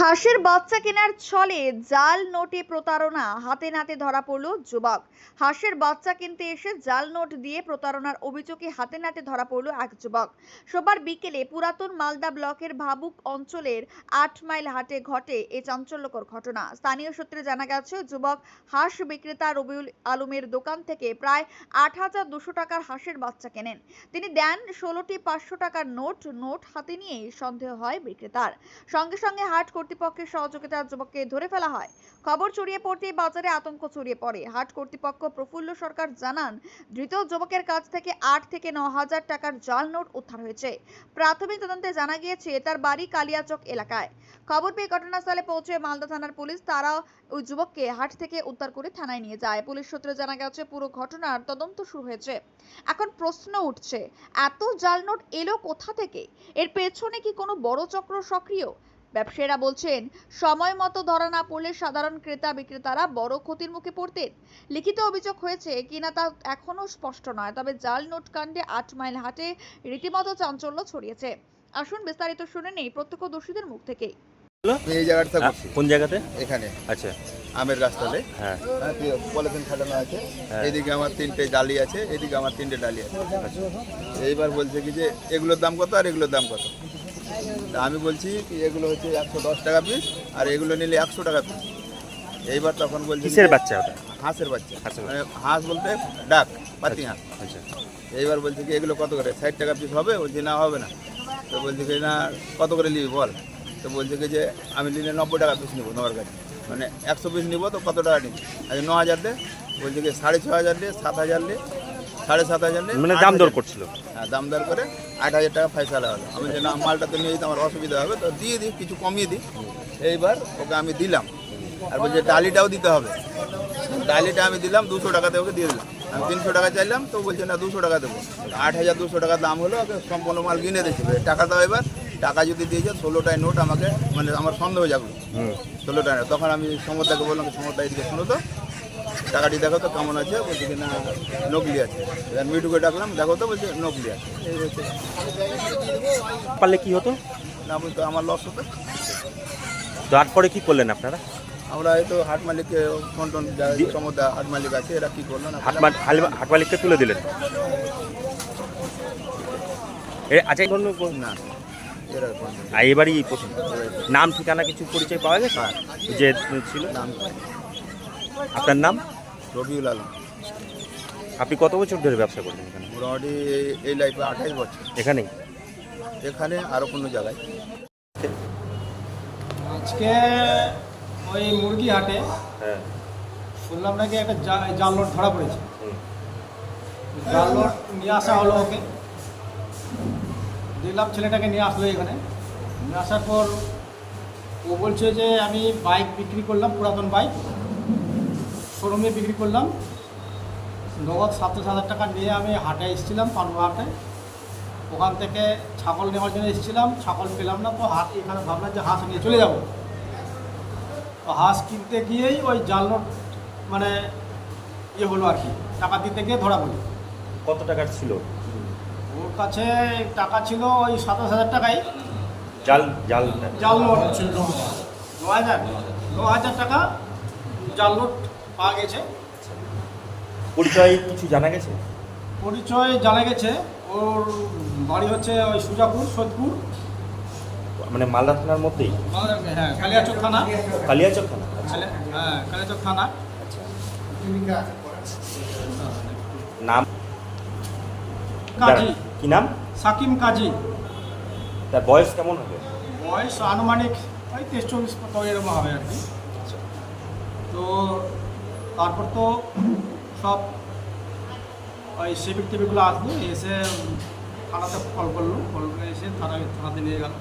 হাঁসের বাচ্চা কেনার ছলে জাল নোটে প্রতারণা, হাতে নাতে ধরা পড়ল যুবক। হাঁসের বাচ্চা কিনতে এসে জাল নোট দিয়ে প্রতারণার অভিযোগে হাতে নাতে ধরা পড়ল এক যুবক। সোমবার বিকেলে পুরাতন মালদা ব্লকের ভাবুক অঞ্চলের আট মাইল হাটে ঘটে এই চাঞ্চল্যকর ঘটনা। স্থানীয় সূত্রে জানা গেছে, যুবক হাঁস বিক্রেতা রবিউল আলমের দোকান থেকে প্রায় আট হাজার দুশো টাকার হাঁসের বাচ্চা কেনেন। তিনি দেন ষোলোটি পাঁচশো টাকার নোট নোট হাতে নিয়ে সন্দেহ হয় বিক্রেতার। সঙ্গে সঙ্গে হাট কর্তৃপক্ষের সহযোগিতার যুবককে ধরে ফেলা হয়। খবর ছড়িয়ে পড়তেই বাজারে আতঙ্ক ছড়িয়ে পড়ে। হাট কর্তৃপক্ষ প্রফুল্ল সরকার জানান, ধৃত যুবকের কাছ থেকে আট থেকে ন হাজার টাকার জাল নোট উদ্ধার হয়েছে। প্রাথমিক তদন্তে জানা গিয়েছে, তার বাড়ি কালিয়াচক এলাকায়। খবর পেয়ে ঘটনাস্থলে পৌঁছে মালদা থানার পুলিশ তারা ওই যুবককে হাট থেকে উদ্ধার করে থানায় নিয়ে যায়। পুলিশ সূত্রে জানা গেছে, পুরো ঘটনার তদন্ত শুরু হয়েছে। এখন প্রশ্ন উঠছে, এত জাল নোট এলো কোথা থেকে? এর পেছনে কি কোনো বড় চক্র সক্রিয়? ব্যবসায়ীরা বলছেন সময় মতো ধরা না পড়লে সাধারণ ক্রেতা বিক্রেতারা বড় ক্ষতির মুখে পড়তেন। লিখিত অভিযোগ হয়েছে কিনা তা এখনও স্পষ্ট নয় তবে জাল নোট কাণ্ডে আট মাইল হাটে রীতিমতো চাঞ্চল্য ছড়িয়েছে। আসুন বিস্তারিত শুনে নেই প্রত্যক্ষদর্শীদের মুখ থেকেই। এই জায়গাটা করছি কোন জায়গাতে? এখানে। আচ্ছা। আমের গাছতলে হ্যাঁ। পলিথিন খাটানো আছে। হ্যাঁ। এদিকে আমার তিনটে ডালি আছে এদিকে আমার তিনটে ডালি আছে। আচ্ছা। এইবার বলছে কি যে এগুলোর দাম কত আর এগুলোর দাম কত? আমি বলছি কি এগুলো হচ্ছে একশো দশ টাকা পিস আর এগুলো নিলে একশো টাকা পিস এইবার তখন বলছি কি কিসের বাচ্চা ওটা? হাঁসের বাচ্চা। হাঁসের মানে হাঁস বলতে ডাক পাতি হাঁস। আচ্ছা। এইবার বলছে কি এগুলো কত করে? ষাট টাকা পিস হবে? বলছি না হবে না। তো বলছি কি না কত করে নিবি বল? তো বলছে কি যে আমি নিলে নব্বই টাকা পিস নিবো তোমার কাছে। মানে একশো পিস নিবো তো কত টাকা নিবি? আচ্ছা ন হাজার দে। বলছে কি সাড়ে ছ হাজার দে সাত হাজার দে। সাড়ে সাত হাজার মানে দাম দর। করছিল? হ্যাঁ দাম দর করে আট হাজার টাকা ফাইসালা হলো। আমি যে না মালটা তো নিয়ে যেতে আমার অসুবিধা হবে তো দিয়ে দিই কিছু কমিয়ে দিই। এইবার ওকে আমি দিলাম। আর বলছে ডালিটাও দিতে হবে। ডালিটা আমি দিলাম দুশো টাকাতে ওকে দিয়ে দিলাম। আমি তিনশো টাকা চাইলাম তো বলছে না দুশো টাকা দেবো। আট হাজার দুশো টাকা দাম হলো ওকে সম্পূর্ণ মাল কিনে দিয়েছিল টাকা দাও এবার টাকা যদি দিয়েছে ষোলোটায় নোট আমাকে মানে আমার সন্দেহ যাবে ষোলোটায় তখন আমি সমরদাকে বললাম সমরদা এদিকে শুনো তো। টাকাটি দেখো তো কেমন আছে বলছে কি না নকলি আছে। এবার মিটুকে ডাকলাম দেখো তো বলছে নকলি আছে। এই হচ্ছে পারলে কি হতো? না বলতো আমার লস হতো। তারপরে কি করলেন আপনারা? আমরা এই তো হাট মালিককে ফোন টোন সমুদ্র হাট মালিক আছে এরা কি করল না হাট হাট মালিককে তুলে দিলেন? এ আচ্ছা না আর এবারই প্রথম নাম ঠিকানা কিছু পরিচয় পাওয়া গেছে? হ্যাঁ। যে ছিল? নাম। আপনার নাম? রবিউল আলম। আপনি কত বছর ধরে ব্যবসা করলেন এখানে? মোটামুটি এই- এই লাইফে আঠাইশ বছর। এখানেই? এখানে আরও কোনো জায়গায়। আজকে ওই মুরগি হাটে হ্যাঁ। শুনলাম নাকি একটা জাল নোট ধরা পড়েছে। জাল নোট নিয়ে আসা হলো ওকে। দেখলাম ছেলেটাকে নিয়ে আসলো এখানে। নিয়ে আসার পর ও বলছে যে আমি বাইক বিক্রি করলাম পুরাতন বাইক শোরুমে বিক্রি করলাম। নগদ সাতাশ হাজার টাকা নিয়ে আমি হাটে এসেছিলাম পান্ডু হাটে। ওখান থেকে ছাগল নেওয়ার জন্য এসেছিলাম ছাগল পেলাম না তো হাট এখানে ভাবলাম যে হাঁস নিয়ে চলে যাব। তো হাঁস কিনতে গিয়েই ওই জাল নোট মানে ইয়ে হলো আর কি টাকা দিতে গিয়ে ধরা পড়ি কত টাকার ছিল? ওর কাছে টাকা ছিল ওই সাতাশ হাজার টাকাই। জাল জাল জাল নোট। ছিল ন হাজার ন হাজার টাকা জাল নোট। পাওয়া গেছে। পরিচয় কিছু জানা গেছে? পরিচয় জানা গেছে। ওর বাড়ি হচ্ছে ওই সুজাপুর সোদপুর। মানে মালদা থানার মধ্যেই? হ্যাঁ কালিয়াচক থানা। কালিয়াচক থানা? হ্যাঁ কালিয়াচক থানা। নাম? কাজী। কি নাম? সাকিম কাজী। তার বয়স কেমন হবে? বয়স আনুমানিক ওই তেইশ চল্লিশ এরকম হবে আর কি। তো তারপর তো সব ওই সিভিক টিভিকগুলো আসলো এসে থানাতে কল করল কল করে এসে থানা থানাতে নিয়ে গেল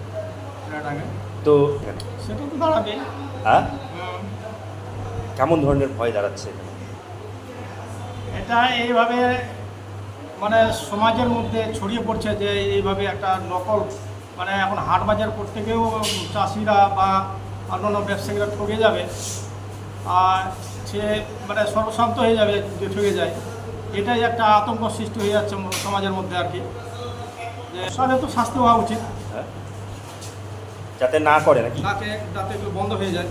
তো সেটা তো দাঁড়াবে হ্যাঁ? কেমন ধরনের ভয় দাঁড়াচ্ছে? এটা এইভাবে মানে সমাজের মধ্যে ছড়িয়ে পড়ছে যে এইভাবে একটা নকল মানে এখন হাট বাজার করতে গিয়েও চাষিরা বা অন্যান্য ব্যবসায়ীরা ঠকে যাবে। আর সে মানে সর্বশান্ত হয়ে যাবে যে ঠকে যায়। এটাই একটা আতঙ্ক সৃষ্টি হয়ে যাচ্ছে সমাজের মধ্যে আর কি। যে সবাই তো শাস্তি হওয়া উচিত। হ্যাঁ। যাতে না করে নাকি? তাকে যাতে একটু বন্ধ হয়ে যায়।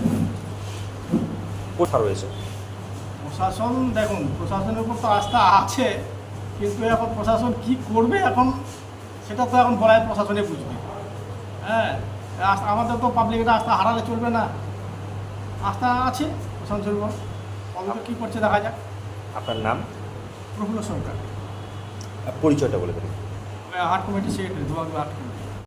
কোথা রয়েছে? প্রশাসন দেখুন প্রশাসনের উপর তো আস্থা আছে কিন্তু এখন প্রশাসন কি করবে এখন সেটা তো এখন বলাই প্রশাসনে বুঝবে। হ্যাঁ আমাদের তো পাবলিকের আস্থা হারালে চলবে না। আস্থা আছে? প্রশাসনের বস কবে কী করছে দেখা যাক। আপনার নাম? প্রফুল্ল সরকার। পরিচয়টা বলে দেবেন আর্ট কমিটি সেক্রেটারি দুবাগ হাট কমিটি